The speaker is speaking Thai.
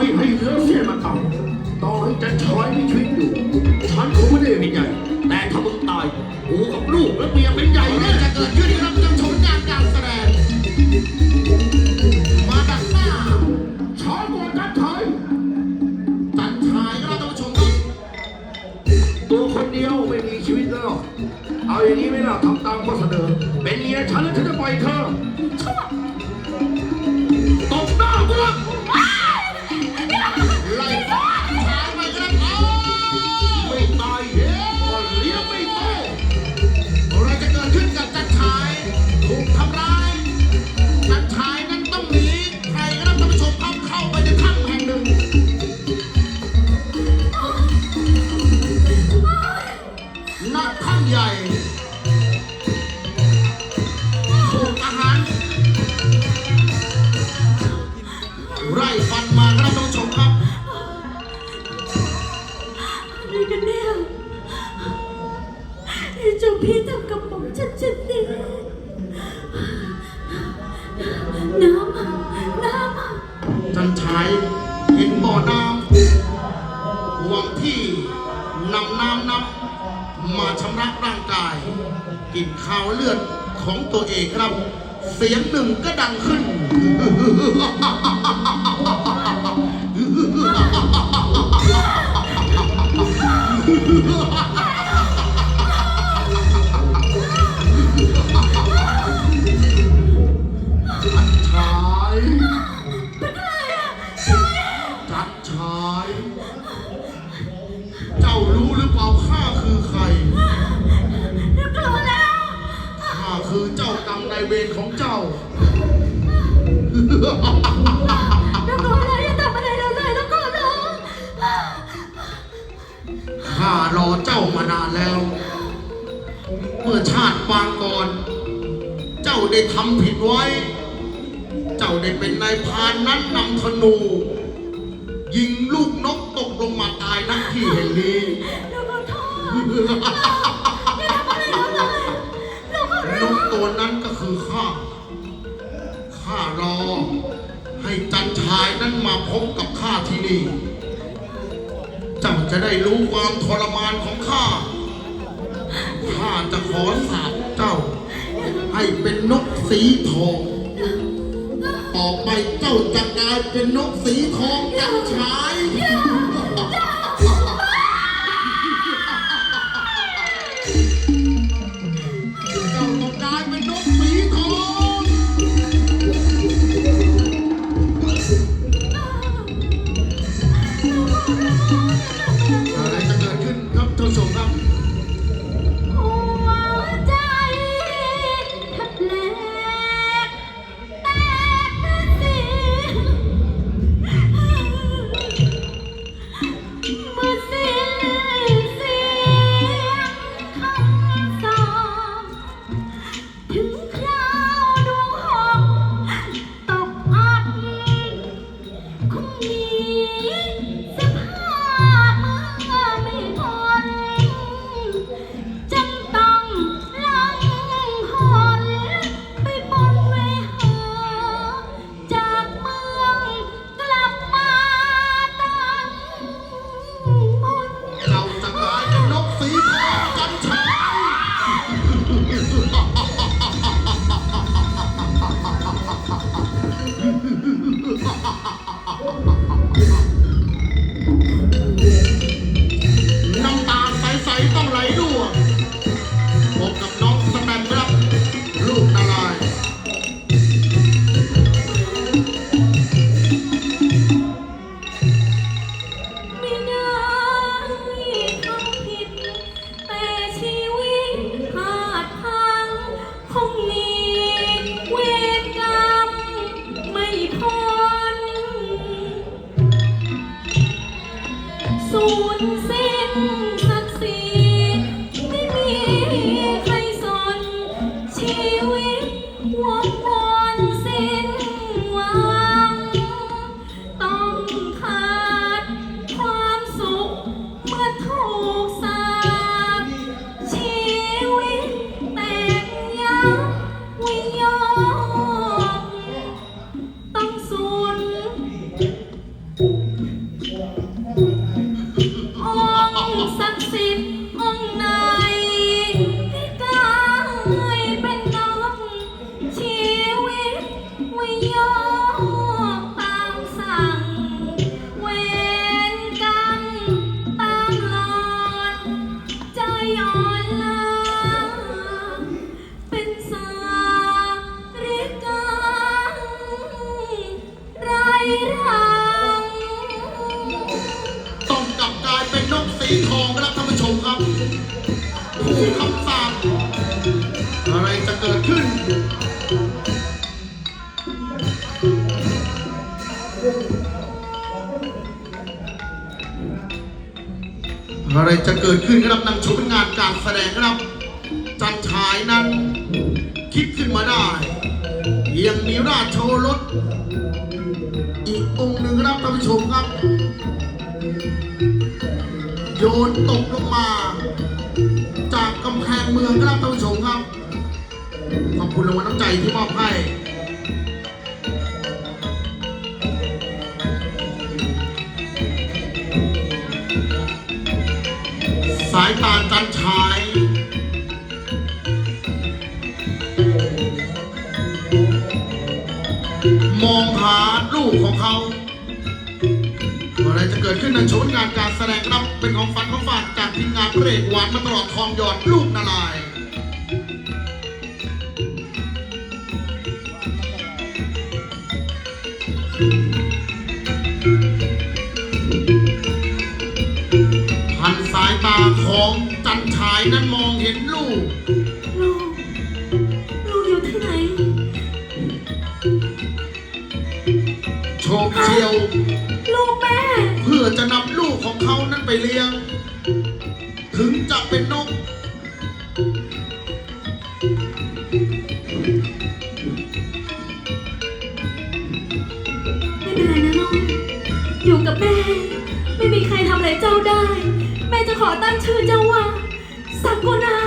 ไม่ให้เหลือเสียมาต่ำต่อให้จะชอยมีชีวิตอยู่ฉันคงไม่ได้เป็นใหญ่ แต่ถ้ามึงตายกูกับลูกและเมียเป็นใหญ่เรื่แน่จะเกิดขึ้นครับท่านผู้ชมการการแสดงมาดักหน้าช้อยกว่าจัดชอยจันชายครับท่าชมครับตัวคนเดียวไม่มีชีวิตแล้ว เอาอย่างนี้ไหม่ล่ะทำตามข้อเสนอ เป็นเมียฉันแล้วฉันจะปล่อยเธอต น้ำ น้ำจันชายเห็นบ่อน้ำหวังที่นำน้ำนับมาชำระร่างกายกินข้าวเลือดของตัวเองครับ เสียงหนึ่งก็ดังขึ้นจั คือเจ้ากรรมนายเวรของเจ้าเดี๋ยวกลัวแล้วอย่าทำอะไรเราเลยแล้วก็นะข้ารอเจ้ามานานแล้ว เมื่อชาติปางก่อน เจ้าได้ทำผิดไว้ เจ้าได้เป็นนายพรานนั้นนำธนู ยิงลูกนกตกลงมาตายนักที่แห่งนี้เดี๋ยวขอโทษอ คือข้า ข้ารอ ให้จันชายนั้นมาพบกับข้าที่นี่ เจ้าจะได้รู้ความทรมานของข้า ข้าจะขอสาบเจ้า ให้เป็นนกสีทอง ต่อไปเจ้าจะกลายเป็นนกสีทองจันชาย สูญสิ้น รัง ส่งกลับกลายเป็นนกสีทองครับท่านผู้ชมครับผู้คำสาปอะไรจะเกิดขึ้น อะไรจะเกิดขึ้นครับนางชมงานการแสดงครับ จันฉายนั้น คิดขึ้นมาได้ ยังมีราชโชรสอีกองค์หนึ่งครับท่านผู้ชมครับ โยนตกลงมา จากกำแพงเมืองครับท่านผู้ชมครับ ขอบคุณรางวัลน้ำใจที่มอบให้ มองหาลูกของเขาอะไรจะเกิดขึ้นในโชว์งานการแสดงครับเป็นของฝันของฝากจากทีมงานพระเอกหวานมาตลอดทองหยอดลูกนาลายพันสายตาของจันฉายนั้นมองเห็นลูก เขานั้นไปเลี้ยง ถึงจะเป็นนก ไม่เป็นไรนะลูกอยู่กับแม่ ไม่มีใครทำอะไรเจ้าได้ แม่จะขอตั้งชื่อเจ้าว่าสักกุณา